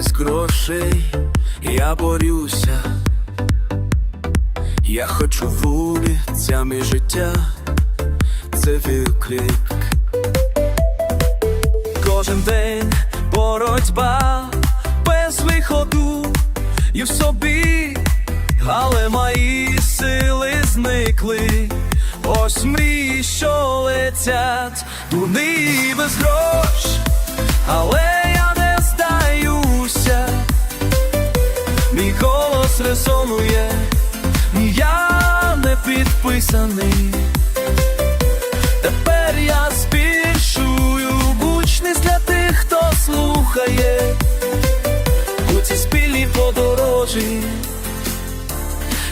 без грошей я борюся. Я хочу вулицями життя, це виклик. Кожен день боротьба без виходу і в собі, але мої сили зникли. Ось мрії, що летять, дурні без грош, голос резонує, я не підписаний. Тепер я збільшую гучність для тих, хто слухає у цій спільні подорожі.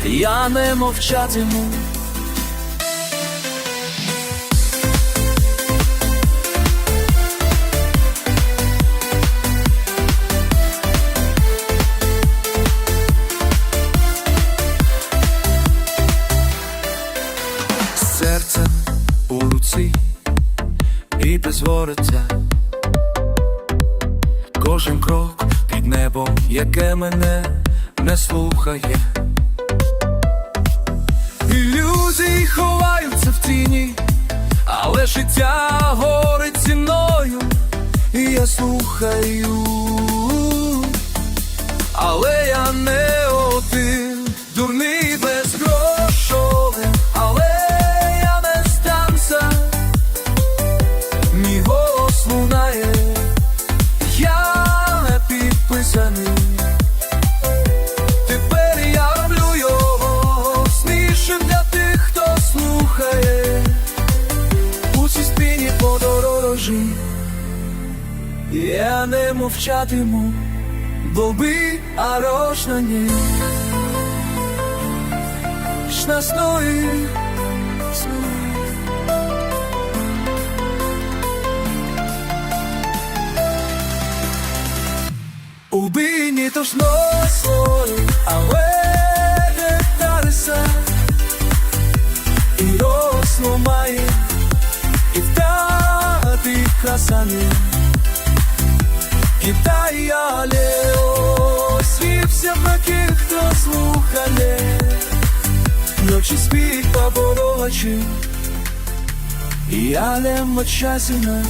Я не мовчатиму. У руці і без воротя Кожен крок під небом, яке мене не слухає. Ілюзії ховаються в тіні, але життя горить ціною, і я слухаю, подорожі. Я не мовчатиму, бо би арош на ній. Шнасної Убийні то ж носой, але втати красані Китай, але освівся таких, хто слухає Ночі спіть поборочі Я але мочасина